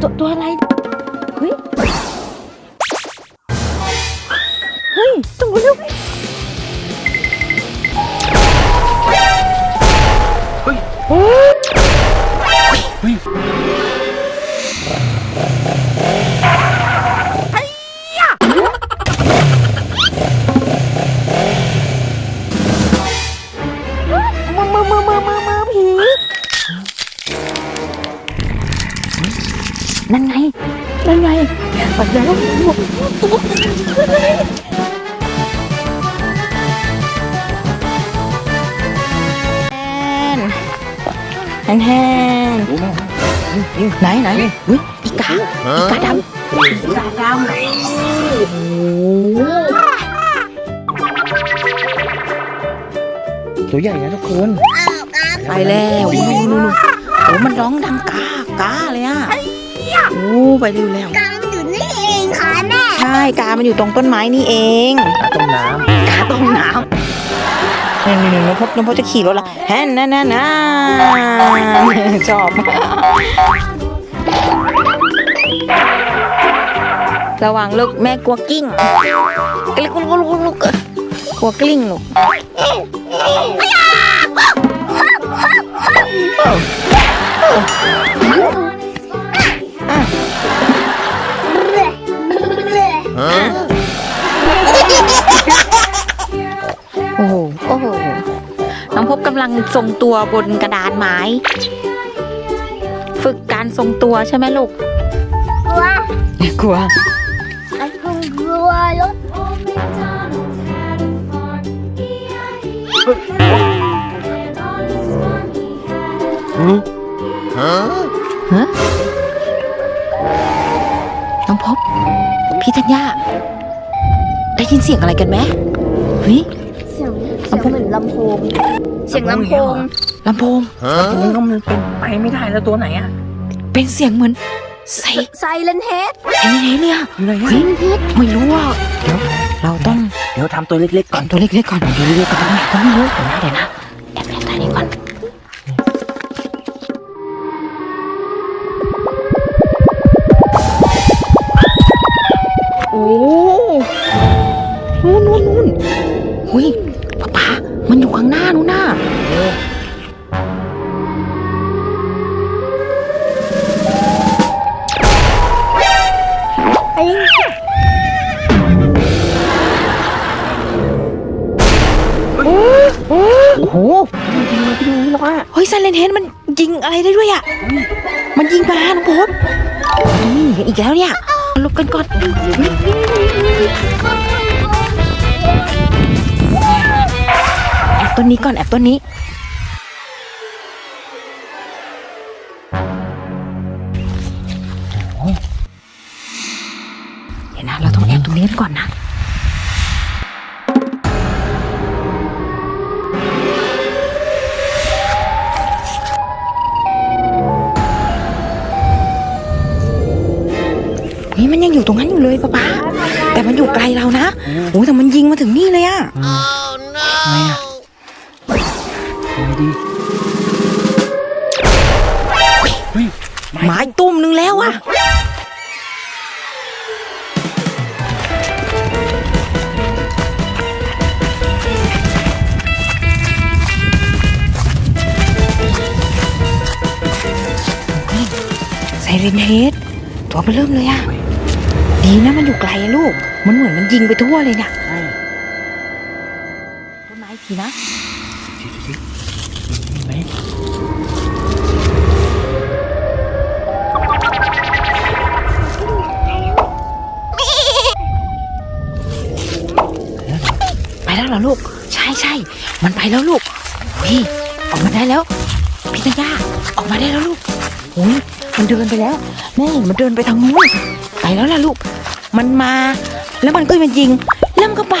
ตัวตัวอะไรเฮ้ย ไหนไหนอุ้ยอีกาอีกาดำอีกาดำโอ้โหตัวใหญ่นะทุกคนไปแล้วนู่นนู่นนู่นโอ้มันร้องดังกากาเลยอะโอ้ไปเร็วแล้วกามันอยู่นี่เองค่ะแม่ใช่กามันอยู่ตรงต้นไม้นี่เองต้มน้กาต้มน้ำ นี่นี่นี่น้องพบน้องพบจะขี่รถละแฮนนั่นนั่นนชอบ ระวังลูกแม่กลัวกิ้งกลิ้งลูกลูกลูกกลัวกลิ้งลูกอ พบกำลังทรงตัวบนกระดานไม้ ฝึกการทรงตัวใช่ไหมลูก กลัวกลัวไอ้คนกลัวรถน้องพบ พี่ธัญญาได้ยินเสียงอะไรกันไหมเฮ้ย เสียงเสียงเหมือนลำโพง เสียงลำโพงลำโพงำตัวนี้ก็มันเป็นไปไม่ได้แล้วตัวไหนอะ เป็นเสียงเหมือนใส่ไซเลนเฮดใส่ในเลยอะอยู่ไหนเฮ้ยไม่รู้อะเดี๋ยวเราต้องเดี๋ยวทำตัวเล็กๆก่ก่ออนนตัวเล็กๆก่อนเดี๋ยวเล็กๆก่อนก็ไม่รู้เดี๋ยวนะเดี๋ยวนะ ก่อนแอบต้นนี้ก่อนแอบต้นนี้ อยู่ตรงนั้นอยู่เลยป๊าป๊าแต่มันอยู่ไกลเรานะโอ้ยแต่มันยิงมาถึงนี่เลยอะทำไมอะทำไงดีเฮ้ยไม้ตุ้มนึงแล้วอะไซเรนเฮดตัวมันเริ่มเลยอะ ดีนะมันอยู่ไกลอะลูก มันเหมือนมันยิงไปทั่วเลยเนี่ยใช่ต้นไม้ทีนะดูสิมีไหมไปแล้วเหรอลูก ใช่ใช่ มันไปแล้วลูกเฮ้ยออกมาได้แล้ว พี่ตาย่าออกมาได้แล้วลูกโอ้ยมันเดินไปแล้วแม่เห็นมันเดินไปทางนู้นไปแล้วล่ะลูก มันมา แล้วมันก็มายิง แล้วมันก็ไป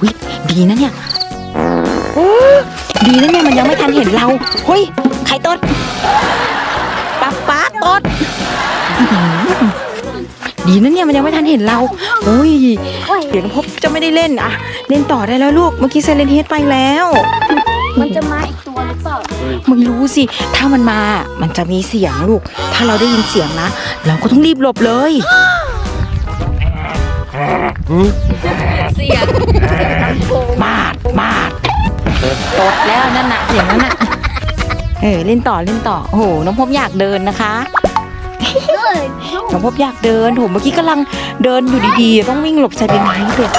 อุ้ยดีนะเนี่ยโอ้ดีนะเนี่ยมันยังไม่ทันเห็นเราเฮ้ยใครตดป๊าป๊าตดอื้อหือดีนะเนี่ยมันยังไม่ทันเห็นเราโอ้ยเดี๋ยวน้องพบจะไม่ได้เล่นอะเล่นต่อได้แล้วลูกเมื่อกี้เซเลนเฮดไปแล้ว มันจะมาอีกตัวหรือเปล่าไม่รู้สิ ถ้ามันมา มันจะมีเสียงลูก ถ้าเราได้ยินเสียงนะ เราก็ต้องรีบหลบเลย เสียงเสียงลำโพงมาดมาดตดแล้วนั่นน่ะเสียงนั้นน่ะเออเล่นต่อเล่นต่อโอ้โหน้องพบอยากเดินนะคะน้องพบอยากเดินโหเมื่อกี้กำลังเดินอยู่ดีๆ ต้องวิ่งหลบไซเรนไนท์เลย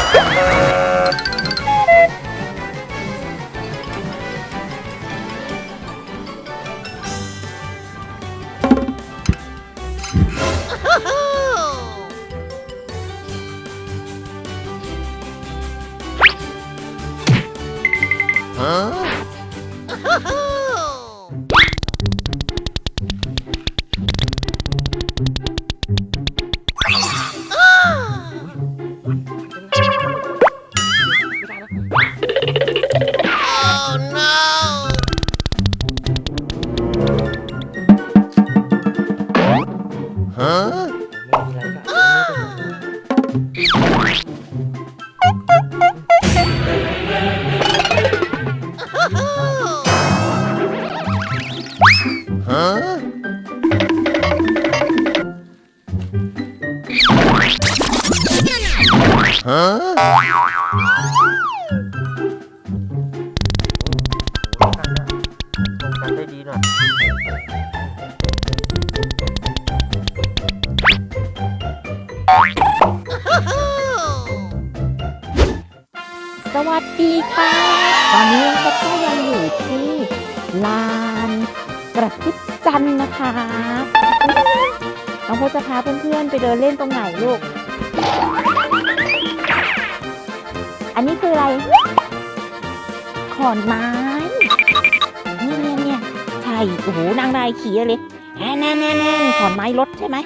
กัน อนไม้ เนี่ยเนี่ยเนี่ยใช่ โอ้โห นางนายขี่เลยแน่แน่แน่แน่ขอนไม้รถใช่ไหม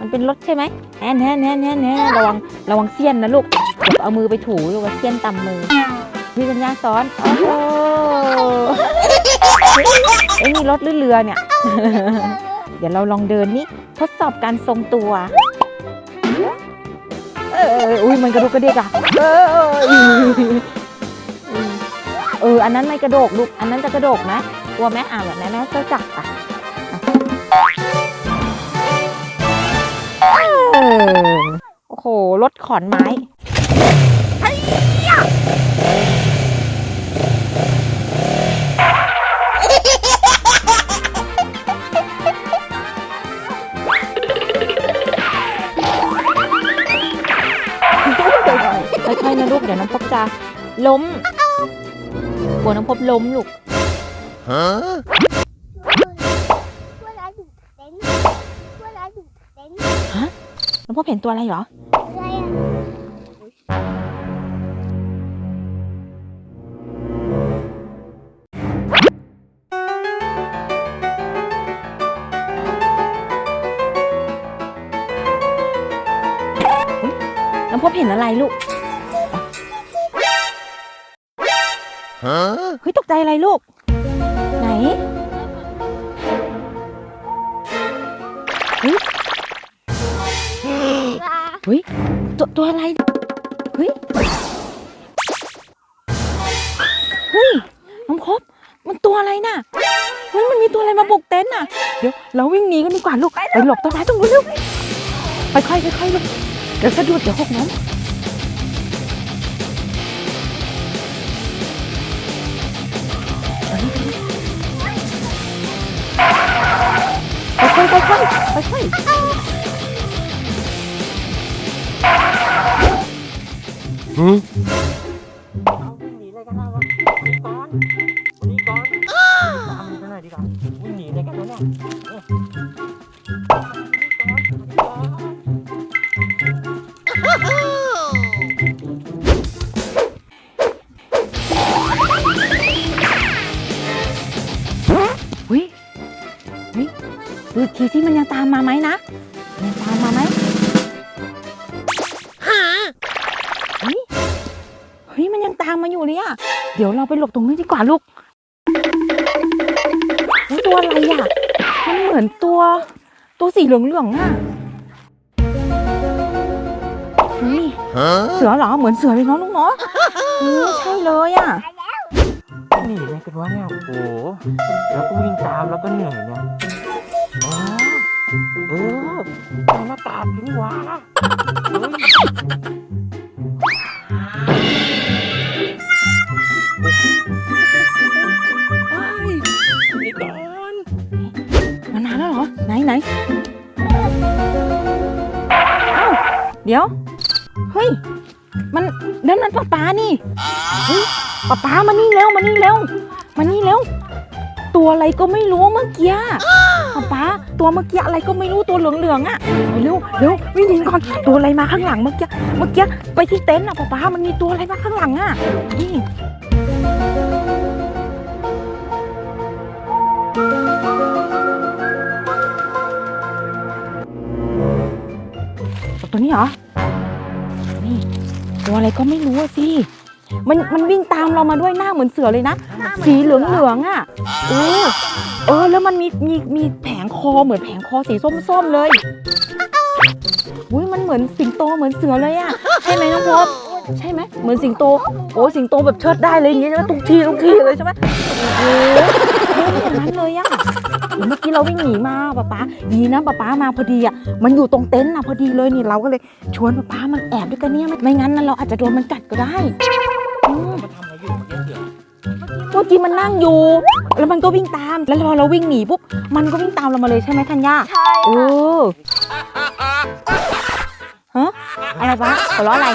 มันเป็นรถใช่ไหมแน่แน่แน่แน่แน่ระวัง ระวังเสี้ยนนะลูกอย่าเอามือไปถูลูกว่าเสี้ยนตำมือ พี่สัญญาสอน โอ้โหเอ้ยมีรถหรือเรือเนี่ย เดี๋ยวเราลองเดินนี่ทดสอบการทรงตัวเอออุ้ยมันกระดุกกระเดกอะเออ เออ อันนั้นไม่กระโดกลูก อันนั้นจะกระโดกนะกลัวไหมอ่าแบบนั้นนะเจ้าจักรอะโอ้โห รถขอนไม้ค่อยๆนะลูก เดี๋ยวน้องพบจะล้ม กลัวน้องพบล้มลูก Huh? เวลาอยู่เต็นท์เวลาอยู่เต็นท์น้องพบเห็นตัวอะไรเหรอ อะไรอะน้องพบเห็นอะไรลูก เฮ้ยตกใจอะไรลูก ไหนเฮ้ยตัวตัวอะไรเฮ้ยเฮ้ยน้องพบมันตัวอะไรน่ะเฮ้ยมันมีตัวอะไรมาบุกเต็นท์น่ะ เดี๋ยวเราวิ่งหนีกันดีกว่าลูกไปหลบต้นไม้ตรงนู้นเร็วค่อยๆค่อยๆลูกเดี๋ยวสะดุดเดี๋ยวหกน้ำ อยๆค่วยๆ Hmm? วิ่งหนีเลยกันนะวะหนีก่อนหนีก่อนตามไปหน่อยดีกว่าวิ่งหนีเลยกันแล้วเนี่ย มันยังตามมาอยู่เลยอะเดี๋ยวเราไปหลบตรงนี้ดีกว่าลูกเฮ้ยตัวอะไรอะมันเหมือนตัว ตัวสีเหลืองๆอะเฮ้ย Huh? เสือเหรอเหมือนเสือเลยเนาะลูกเนาะเออใช่เลยอะหนีเลยกันวะเนี่ยโอ้โหแล้วก็วิ่งตามแล้วก็เหนื่อยเนี่ยอ๋อเออเอาหน้ากากทิ้งวะเฮ้ย นไหนเอ้าเดี๋ยว เฮ้ย มันนั่นนั่นป้าป้านี่เฮ้ยป้าป้ามานี่แล้วมานี่แล้วมานี่แล้ว ตัวอะไรก็ไม่รู้เมื่อกี้ป้าป้าตัวเมื่อกี้อะไรก็ไม่รู้ตัวเหลืองๆอะเร็วเร็ววิ่งหนีก่อนตัวอะไรมาข้างหลังเมื่อกี้เมื่อกี้ไปที่เต็นท์อะป้าป้ามันมีตัวอะไรมาข้างหลังอะนี่ ตัวนี้เหรอ นี่ตัวอะไรก็ไม่รู้อะสิ มันมันวิ่งตามเรามาด้วยหน้าเหมือนเสือเลยนะ สีเหลืองเหลืองๆอะเออเออ แล้วมันมีมีมีแผงคอเหมือนแผงคอสีส้มๆเลยอุ้ยมันเหมือนสิงโตเหมือนเสือเลยอะ ใช่ไหมน้องพบใช่ไหมเหมือนสิงโต โอ้สิงโตแบบเชิดได้เลยอย่างเงี้ยใช่ไหมทุกทีทุกทีเลยใช่ไหมโอ้โหอย่างนั้นเลยอะ เมื่อกี้เราวิ่งหนีมาป๊าป๊าดีนะป๊าป๊ามาพอดีอะมันอยู่ตรงเต็นท์น่ะพอดีเลยนี่เราก็เลยชวนป๊าป๊ามันแอบด้วยกันเนี่ยไม่ไม่งั้นนะเราอาจจะโดนมันกัดก็ได้อืมมันทำอะไรอยู่เมื่อกี้เสือเมื่อกี้มันนั่งอยู่ แล้วมันก็วิ่งตาม แล้วพอเราวิ่งหนีปุ๊บมันก็วิ่งตามเรามาเลยใช่ไหมธัญญาใช่เออฮะอะไรปะหัวเราะอะไร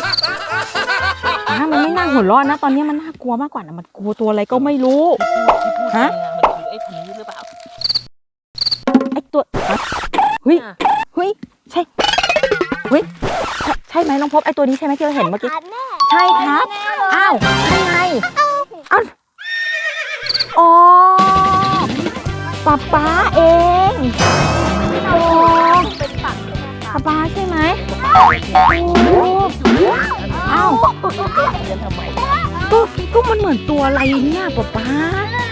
อะมันไม่น่าหัวเราะนะ ตอนนี้มันน่ากลัวมากกว่านะมันกลัวตัวอะไรก็ไม่รู้ฮะ มันคือไอ้คนนี้หรือเปล่า ไอ ตัวฮะเฮ้ยเฮ้ยใช่เฮ้ยใช่ใช่ไหมน้องพบไอตัวนี้ใช่ไหมที่เราเห็นเมื่อกี้ แม่ใช่ครับ อ้าวยังไงอ้าวอ๋อป๊าป๊าเองโอ้เป็นฝักเลยค่ะป๊าป๊าใช่ไหมโอ้อ้าวก็ก็มันเหมือนตัวอะไรเนี่ยป๊าป๊า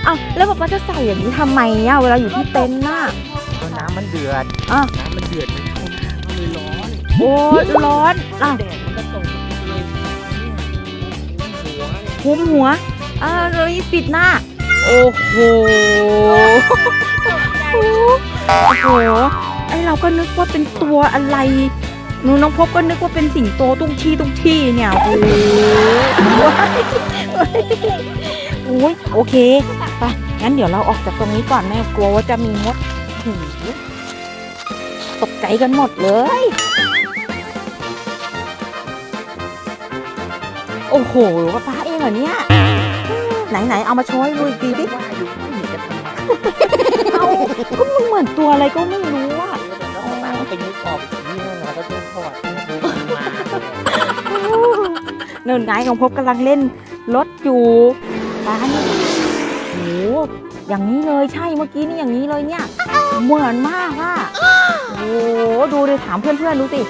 อ้าวแล้วป๊าป๊าจะใส่อย่างนี้ทำไมอะเวลาอยู่ที่เต็นท์น่ะก็ น้ำมันเดือด อะ น้ำมันเดือดมันเข้าน้ำมันเลยร้อนโอ้ยร้อนอ้าวแดดมันก็ตกเลยเนี่ยหัวเนี่ยคุมหัวอ้าวเลยปิดหน้า โอ้โหโอ้โหไอเราก็นึกว่าเป็นตัวอะไรหนูน้องพบก็นึกว่าเป็นสิงโตตุ้งชี้ตุ้งชี้เนี่ยโอ้โหโอ้ยโอเคไปงั้นเดี๋ยวเราออกจากตรงนี้ก่อนแม่กลัวว่าจะมีมด หูตกใจกันหมดเลย โอ้โหป้าป้าเองเหรอเนี่ย ไหนไหนๆเอามาโชว์ให้ดูอีกทีดิว่าอยู่ไม่หนีกันทำไมเอาก็มันเหมือนตัวอะไรก็ไม่รู้อะแล้วก็มาเอาไปยึดออกอีกทีนึงแล้วก็ต้องถอดดูมันมาเนินไงของพบกำลังเล่นรถอยู่ป้านี่โอ้โหอย่างนี้เลยใช่เมื่อกี้นี่อย่างนี้เลยเนี่ย เหมือนมากอะโอ้โหดูเลยถามเพื่อนๆดูสิ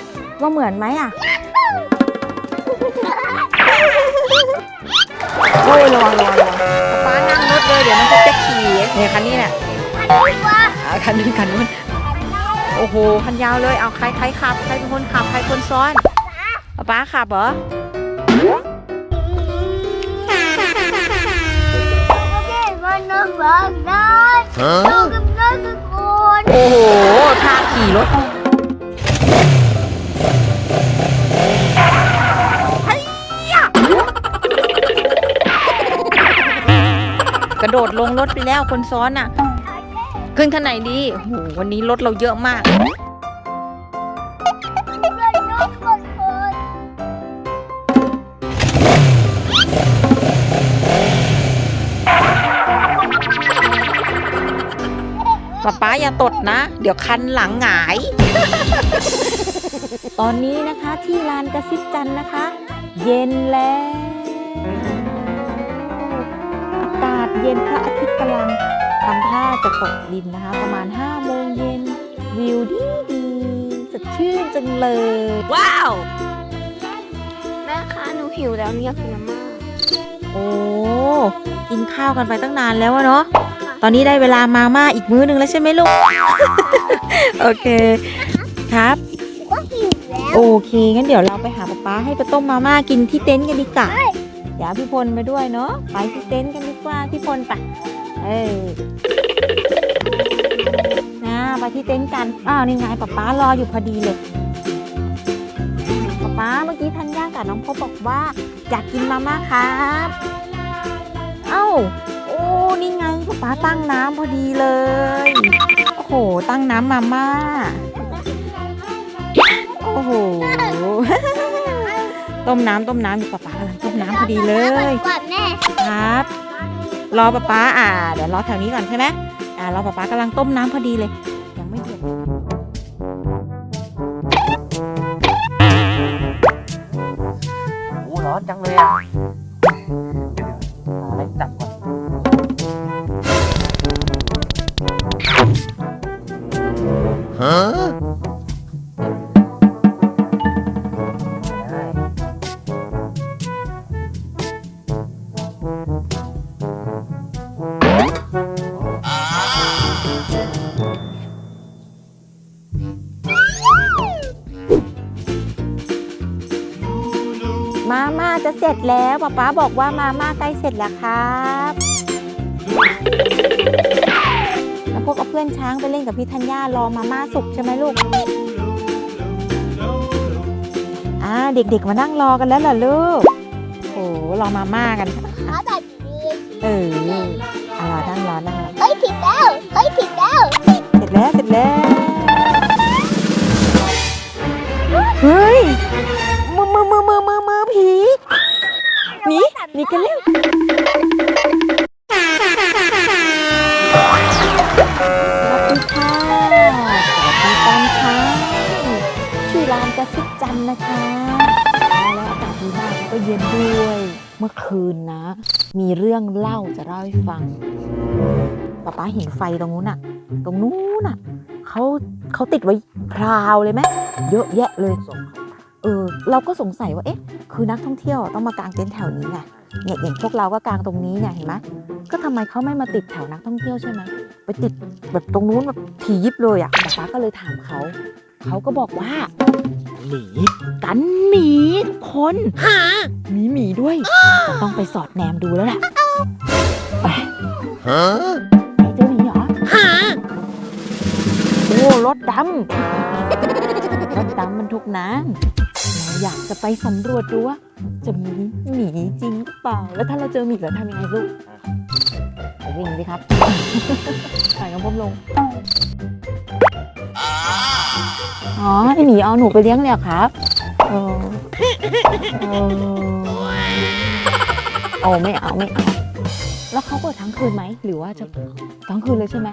ว่าเหมือนไหมอะโอ้ยระวังระวังระวังป้านั่งรถเลยเดี๋ยวมันก็จะขี่เนี่ยคันนี้เนี่ยอ่าคันนู้นคันนู้นโอ้โหคันยาวเลยเอาใครใครขับใครเป็นคนขับใครคนซ้อนป๊าป๊าขับเหรอโอ โอ้โหท่าขี่รถกระโดดลงรถไปแล้วคนซ้อนอะ ขึ้นข้างไหนดีโอ้โหวันนี้รถเราเยอะมาก อย่าตดนะ เดี๋ยวคันหลังหงาย ตอนนี้นะคะที่ลานกระซิบจันทร์นะคะ เย็นแล้ว อากาศเย็นพระอาทิตย์กำลังทำท่าจะตกดินนะคะ ประมาณ5โมงเย็นวิวดีดีสดชื่นจังเลย ว้าว แม่คะหนูหิวแล้วเนี่ยกินน้ำมาโอ้ กินข้าวกันไปตั้งนานแล้วอะเนาะต อนนี้ได้เวลามาม่าอีกมื้อหนึ่งแล้วใช่ไหมลูก โอเคครับ โอเค งั้นเดี๋ยวเราไปหาป๊าป๊าให้ไปต้มมาม่ากินที่เต็นท์กันดีกว่าเดี๋ยวพี่พลมาด้วยเนาะ ไปที่เต็นท์กันดีกกว่าพี่พลไป เออนะไปที่เต็นท์กัน อ้าวนี่ไงป๊าป๊ารออยู่พอดีเลยป๊าป๊าเมื่อกี้ทันย่ากับน้องพบบอกว่าอยากกินมาม่าครับ เอ้า นี่ไงป๊าป๊าตั้งน้ำพอดีเลย โอ้โห ตั้งน้ำมาม่า โอ้โห ต้มน้ำต้มน้ำอยู่ป๊าป๊ากำลังต้มน้ำพอดีเลยกว่าแม่ครับ รอป๊าป๊าอ่า เดี๋ยวรอแถวนี้ก่อนใช่ไหมอ่ารอป๊าป๊ากำลังต้มน้ำพอดีเลย ยังไม่เดือดโอ้ร้อนจังเลยอะ ป๊าป๊าบอกว่ามาม่าใกล้เสร็จแล้วครับแล้วพวกเอาเพื่อนช้างไปเล่นกับพี่ธัญญารอมาม่าสุกใช่ไหมลูกอ่าเด็กๆ มานั่งรอกันแล้วเหรอลูกโอ้รอมาม่ากันขาแบบนี้เอออ่ารอนั่งรอนั่งรอเฮ้ยผิดแล้วเฮ้ยผิดแล้วเสร็จแล้วเสร็จแล้ว หนีหนีกันเร็วสวัสดีค่ะสวัสดีตอนเช้าชื่ร้านกระซิบจันนะคะแล้วอากาศดีมากแล้วก็เย็นด้วย เมื่อคืนนะ มีเรื่องเล่าจะเล่าให้ฟังป๊าป๊าเห็นไฟตรงนู้นอะตรงนู้นอะเขาเขาติดไว้พราวเลยไหมเยอะแยะเลย เออ เราก็สงสัยว่า เอ๊ะ คือนักท่องเที่ยวต้องมากางเต็นท์แถวนี้ไง เนี่ยอย่างพวกเราก็กางตรงนี้เนี่ยเห็นไหมก็ทำไมเขาไม่มาติดแถวนักท่องเที่ยวใช่ไหมไปติดแบบตรงนู้นแบบถี่ยิบเลยอะป๊าป๊าก็เลยถามเขาเขาก็บอกว่าหมีกันหมีทุกคนมีหมีด้วยเราต้องไปสอดแนมดูแล้วแหละไปไหนเจอหมีเหรอโอ้รถดำรถดำบรรทุกน้ำ อยากจะไปสำรวจดูว่าจะมีหมีจริงหรือเปล่า แล้วถ้าเราเจอหมีเราทำยังไงลูกไปวิ่งดิครับใส่กระพมลง อ๋อไอหมีเอาหนูไปเลี้ยงเลยเหรอครับเออเออโอ้ไม่เอาไม่เอา แล้วเขาเปิดทั้งคืนไหม หรือว่าจะทั้งคืนเลยใช่ไหม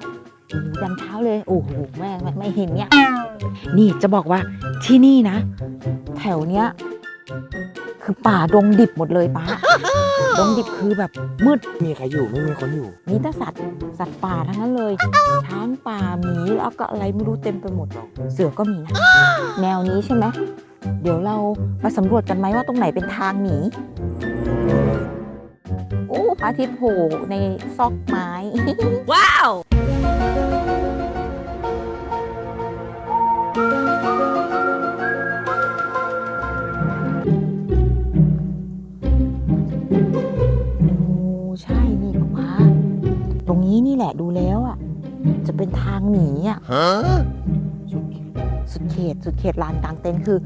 โอ้โหยันเช้าเลยโอ้โหแม่ไม่ไม่เห็นเนี่ย นี่จะบอกว่าที่นี่นะ แถวเนี้ยคือป่าดงดิบหมดเลยป้าดงดิบคือแบบมืดมีใครอยู่ไม่มีคนอยู่ มีแต่สัตว์สัตว์ป่าทั้งนั้นเลย ช้างป่าหมีแล้วก็อะไรไม่รู้เต็มไปหมด เสือก็มีนะแนวนี้ใช่ไหมเดี๋ยวเรามาสำรวจกันไหมว่าตรงไหนเป็นทางหนีโอ้พระอาทิตย์โผล่ในซอกไม้ ว้าว ใช่นี่ป๊าป๊าตรงนี้นี่แหละดูแล้วอะ จะเป็นทางหนีอะสุดเขตสุดเขตลานกลางเต็นท์คือ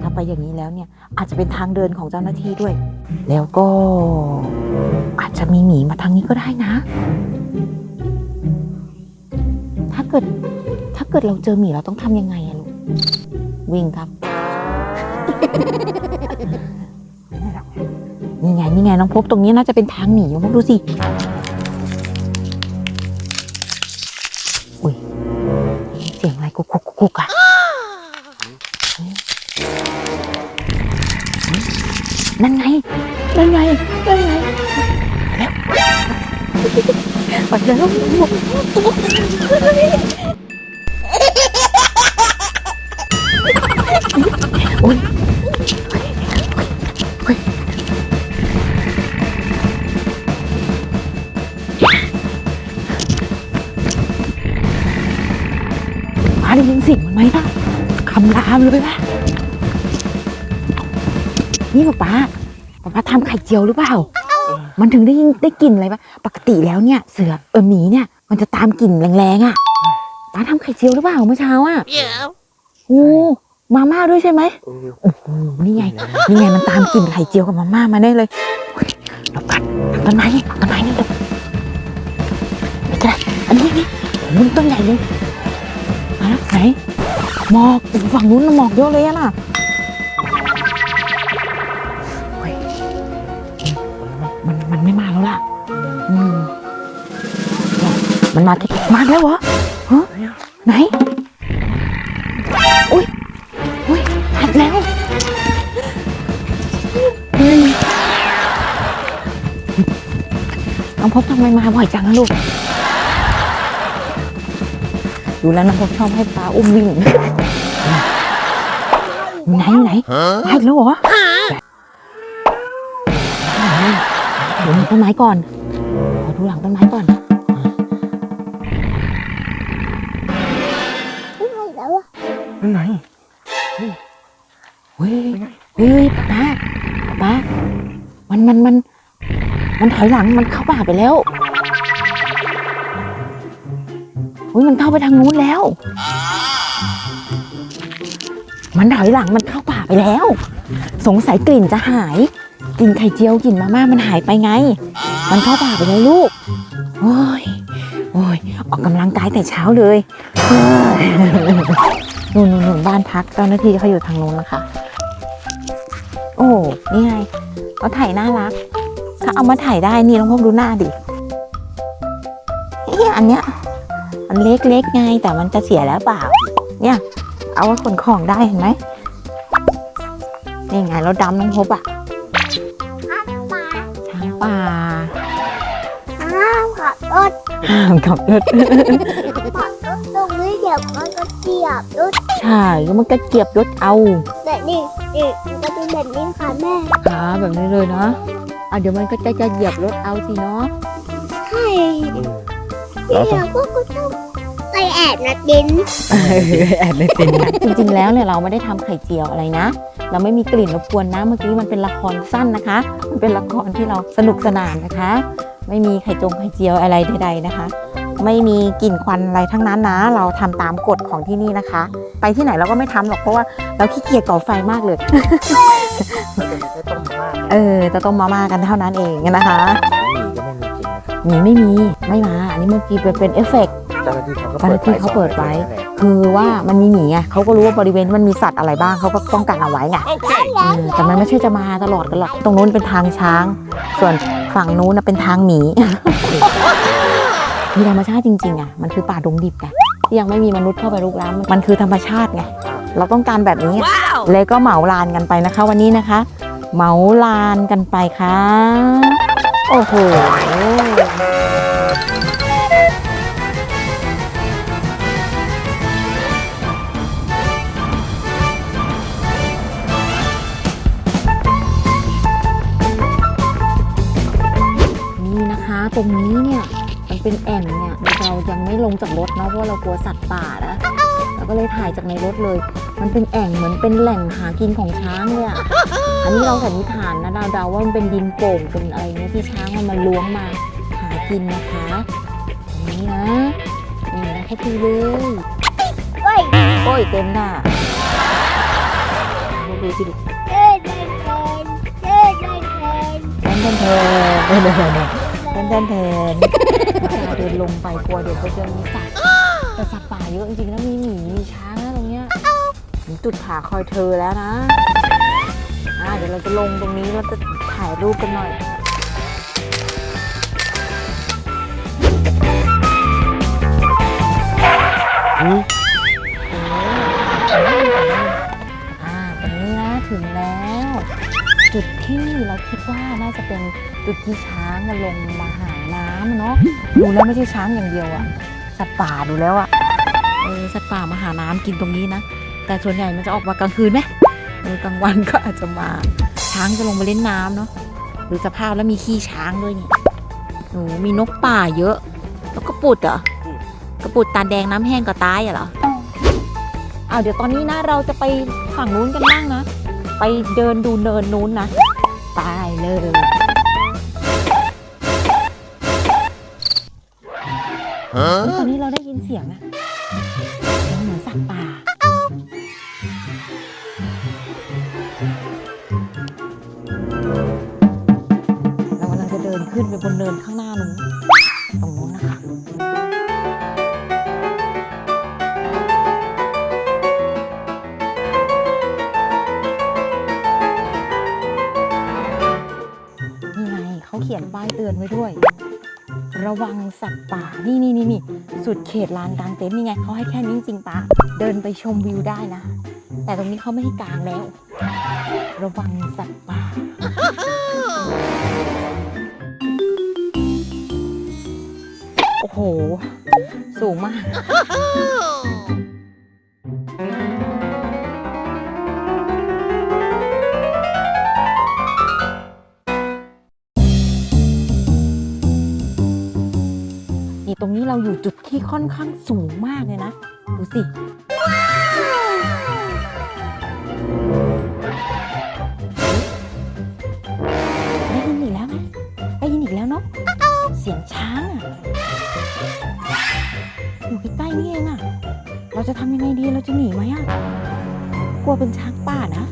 ถ้าไปอย่างนี้แล้วเนี่ย อาจจะเป็นทางเดินของเจ้าหน้าที่ด้วย แล้วก็ อาจจะมีหมีมาทางนี้ก็ได้นะ ถ้าเกิด ถ้าเกิดเราเจอหมีเราต้องทำยังไงอะลูก วิ่งครับ นี่ไง นี่ไง น้องพบตรงนี้น่าจะเป็นทางหนีน้องพบดูสิ อุ้ย เสียงอะไรกุกกุกกุกกุกอะนั่นไง นั่นไง นั่นไงแล้วไปแล้ว ป้าป้าป้าป้าทำไข่เจียวหรือเปล่า มันถึงได้ยินได้กลิ่นอะไรปะปกติแล้วเนี่ยเสือเออหมีเนี่ย มันจะตามกลิ่นแรงๆอะป้าทำไข่เจียวหรือเปล่าเมื่อเช้าอะโอ้มาม่าด้วยใช่ไหมเออโอ้โหนี่ไงนี่ไงมันตามกลิ่นไข่เจียวกับมาม่ามาได้เลยเฮ้ยหลบกันทางต้นไม้นี่ต้นไม้นี่หลบไม่เป็นไรอันนี้นี่มุนต้นใหญ่เลยมาแล้วไหนหมอกโอ้โหฝั่งนู้นน่ะหมอกเยอะเลยอะน่ะ มันมาที่มาแล้วเหรอฮะไหน อุ้ย อุ้ยหัดแล้วเฮ้ยน้องพบทำไมมาบ่อยจังอะลูก ดูแล้วน้องพบชอบให้ปลาอุ้มวิ่งอยู่ไหนอยู่ไหนมาอีกแล้วเหรอเดี๋ยวมีต้นไม้ก่อนขอดูหลังต้นไม้ก่อน นั่นไหนเฮ้ยเฮ้ยป้าป้ามันมันมัน มันถอยหลังมันเข้าป่าไปแล้วเฮ้ยมันเข้าไปทางนู้นแล้ว มันถอยหลังมันเข้าป่าไปแล้ว สงสัยกลิ่นจะหาย กลิ่นไข่เจียวกลิ่นมาม่ามันหายไปไง มันเข้าป่าไปแล้วลูกโอ้ยโอ้ยออกกำลังกายแต่เช้าเลยเฮ้ยนู่นนู่นนู่นบ้านพักเจ้าหน้าที่เขาอยู่ทางนู้นนะคะ โอ้นี่ไงเขาถ่ายน่ารัก ถ้าเอามาถ่ายได้นี่ลองพบดูหน้าดิเอ๊ะอันเนี้ยอันเล็กๆไงแต่มันจะเสียแล้วเปล่า เนี่ย เอาไว้ขนของได้เห็นไหมนี่ไงเราดำน้องพบอะอ้าวปลาช้างป่าอ้าวขับรถ กับรถขับรถตรงนี้เดี๋ยวมันก็เสียบรถใช่แล้วมันก็เกียบรถเอาแต่นี่นี่มันก็เป็นแบบนี้ค่ะแม่ขาแบบนี้เลยเนาะอะเดี๋ยวมันก็จะจะเหยียบรถเอาสิเนาะใช่เนี่ยพวกก็ต้องไปแอบนัดดินแอบไม่เป็นจริงๆแล้วเนี่ยเราไม่ได้ทำไข่เจียวอะไรนะ เราไม่มีกลิ่นรบกวนนะเมื่อกี้มันเป็นละครสั้นนะคะ มันเป็นละครที่เราสนุกสนานนะคะ ไม่มีไข่จงไข่เจียวอะไรใด ๆนะคะ ไม่มีกลิ่นควันอะไรทั้งนั้นนะ เราทำตามกฎของที่นี่นะคะ ไปที่ไหนเราก็ไม่ทำหรอกเพราะว่าเราขี้เกียจก่อไฟมากเลยมันจะมีแค่ต้มมากเออจะต้มมาม่ากันเท่านั้นเองนะคะหมี่ก็ไม่มีจริงนะครับหมีไม่มีไม่มา อันนี้เมื่อกี้เป็นเป็นเอฟเฟกต์เจ้าหน้าที่เขาก็เจ้าหน้าที่เขาเปิดไว้ คือว่ามันมีหมีไงเขาก็รู้ว่าบริเวณมันมีสัตว์อะไรบ้างเขาก็ป้องกันเอาไว้ไงเออแต่มันไม่ใช่จะมาตลอดกันหรอก ตรงนู้นเป็นทางช้าง ส่วน ฝั่งนู้นนะเป็นทางหมี มีธรรมชาติจริงๆอะมันคือป่าดงดิบไงที่ยังไม่มีมนุษย์เข้าไปรุกล้ำมันคือธรรมชาติไงเราต้องการแบบนี้ เลยก็เหมาลานกันไปนะคะ วันนี้นะคะ เหมาลานกันไปค่ะ โอ้โห ตรงนี้เนี่ยมันเป็นแอ่งเนี่ยเรายังไม่ลงจากรถเนาะเพราะว่าเรากลัวสัตว์ป่านะเราก็เลยถ่ายจากในรถเลย มันเป็นแอ่งเหมือนเป็นแหล่งหากินของช้างเลยอะอันนี้เราสันนิษฐานนะเดาๆว่ามันเป็นดินโป่งเป็นอะไรเนี่ยที่ช้างมันมาล้วงมาหากินนะคะอย่างนี้นะนี่นะแค่ทีเลยเฮ้ยโอ้ยเต็มหน้าดูสิลูกเดินเดินเดินเดินเดินเดินแทนแทน แทนแทนเดินลงไปกลัวเดี๋ยวไปเจอมีสัตว์แต่สัตว์ป่าเยอะจริงๆนะมีหมีมีช้างนะตรงเนี้ยถึงจุดหาคอยเธอแล้วนะอ่าเดี๋ยวเราจะลงตรงนี้เราจะถ่ายรูปกันหน่อยอุ๊ยอ่าตรงนี้นะถึงแล้ว จุดที่เราคิดว่าน่าจะเป็นจุดที่ช้างมันลงมา น้ำอะเนาะดูแล้วไม่ใช่ช้างอย่างเดียวอะสัตว์ป่าดูแล้วอะเออสัตว์ป่ามาหาน้ำกินตรงนี้นะ แต่ส่วนใหญ่มันจะออกมากลางคืนไหมเออกลางวันก็อาจจะมา ช้างจะลงมาเล่นน้ำเนาะหรือสภาพแล้วมีขี้ช้างด้วยเนี่ยหนูมีนกป่าเยอะ แล้วกระปุดเหรอกระปุดตาแดงน้ำแห้งก็ตายอะเหรออ้าวเดี๋ยวตอนนี้นะเราจะไปฝั่งนู้นกันบ้างนะ ไปเดินดูเนินนู้นนะ ไปเลย ตอนนี้เราได้ยินเสียงอะเสียงเหมือนสัตว์ป่า เรากำลังจะเดินขึ้นไปบนเนินข้างหน้านู้นตรงนู้นนะคะ นี่ไงเขาเขียนป้ายเตือนไว้ด้วย ระวังสัตว์ป่า นี่นี่นี่นี่สุดเขตลานกลางเต็นท์นี่ไงเขาให้แค่นี้จริงๆปะเดินไปชมวิวได้นะ แต่ตรงนี้เขาไม่ให้กลางแล้ว ระวังสัตว์ป่า โอ้โห สูงมาก อยู่จุดที่ค่อนข้างสูงมากเลยนะ ดูสิ ได้ยินอีกแล้วไหมได้ยินอีกแล้วเนาะ เสียงช้างอะอยู่ใกล้ๆนี่เองอะเราจะทำยังไงดี เราจะหนีไหมอะกลัวเป็นช้างป่านะ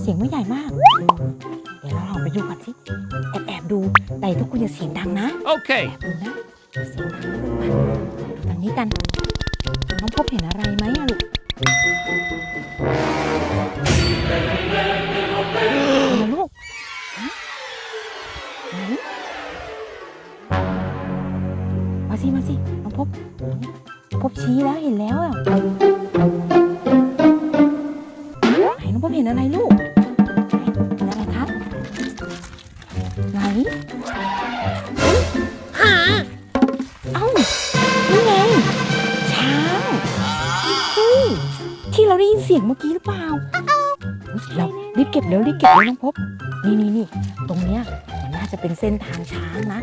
เสียงไม่ใหญ่มาก เดี๋ยวเราลองไปดูก่อนสิแอบแอบๆดูแต่ทุกคนอย่าเสียงดังนะ Okay. แอบดูนะเสียงดังนะลูกไปดูทางนี้กัน น้องพบเห็นอะไรไหมอะลูกเห็นเหรอลูกฮะไหนมาสิมาสิน้องพบพบชี้แล้วเห็นแล้วอะไหนน้องพบเห็นอะไรลูก เก็บเร็วรีบเก็บเร็วน้องพบนี่นี่นี่ตรงเนี้ยมันน่าจะเป็นเส้นทางช้างนะ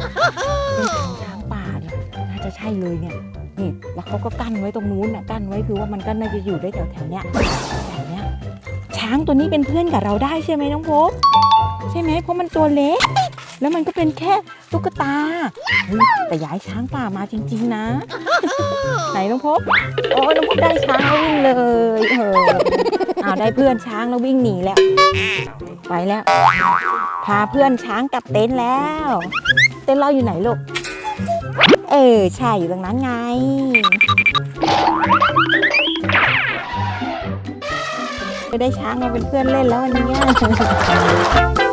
เส้นทางช้างป่าเนี่ยน่าจะใช่เลยเนี่ยนี่แล้วเขาก็กั้นไว้ตรงนู้นน่ะกั้นไว้คือว่ามันก็น่าจะอยู่ได้แถวแถวเนี้ยแถวเนี้ยช้างตัวนี้เป็นเพื่อนกับเราได้ใช่ไหมน้องพบใช่ไหมเพราะมันตัวเล็ก แล้วมันก็เป็นแค่ตุ๊กตาแต่ย้ายช้างป่ามาจริง ๆ นะ ไหนน้องพบโอ้น้องพบได้ช้างแล้ววิ่งเลยเอออ้าได้เพื่อนช้างแล้ววิ่งหนีแล้ว ไปแล้ว พาเพื่อนช้างกลับเต็นท์แล้ว เต็นท์เราอยู่ไหนลูก เออ ใช่อยู่ตรงนั้นไงไปได้ช้างมาเป็นเพื่อนเล่นแล้ววันนี้